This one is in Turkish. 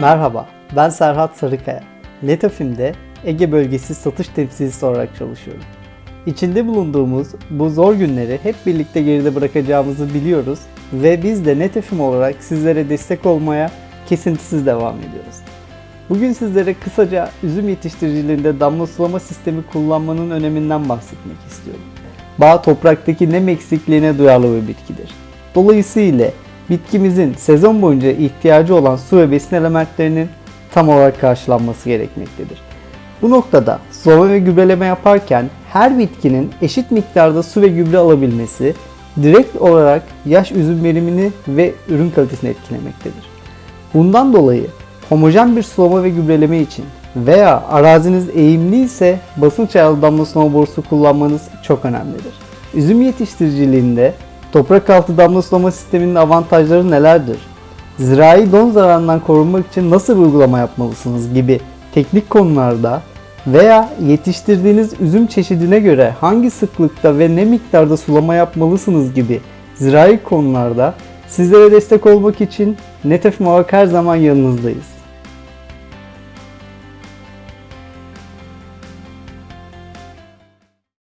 Merhaba, ben Serhat Sarıkaya. Netafim'de Ege bölgesi satış temsilcisi olarak çalışıyorum. İçinde bulunduğumuz bu zor günleri hep birlikte geride bırakacağımızı biliyoruz ve biz de Netafim olarak sizlere destek olmaya kesintisiz devam ediyoruz. Bugün sizlere kısaca üzüm yetiştiriciliğinde damla sulama sistemi kullanmanın öneminden bahsetmek istiyorum. Bağ topraktaki nem eksikliğine duyarlı bir bitkidir. Dolayısıyla bitkimizin sezon boyunca ihtiyacı olan su ve besin elementlerinin tam olarak karşılanması gerekmektedir. Bu noktada sulama ve gübreleme yaparken her bitkinin eşit miktarda su ve gübre alabilmesi direkt olarak yaş üzüm verimini ve ürün kalitesini etkilemektedir. Bundan dolayı homojen bir sulama ve gübreleme için veya araziniz eğimli ise basınç ayarlı damla sulama borusu kullanmanız çok önemlidir. Üzüm yetiştiriciliğinde toprak altı damla sulama sisteminin avantajları nelerdir? Zirai don zararından korunmak için nasıl bir uygulama yapmalısınız gibi teknik konularda veya yetiştirdiğiniz üzüm çeşidine göre hangi sıklıkta ve ne miktarda sulama yapmalısınız gibi zirai konularda sizlere destek olmak için Netafim olarak her zaman yanınızdayız.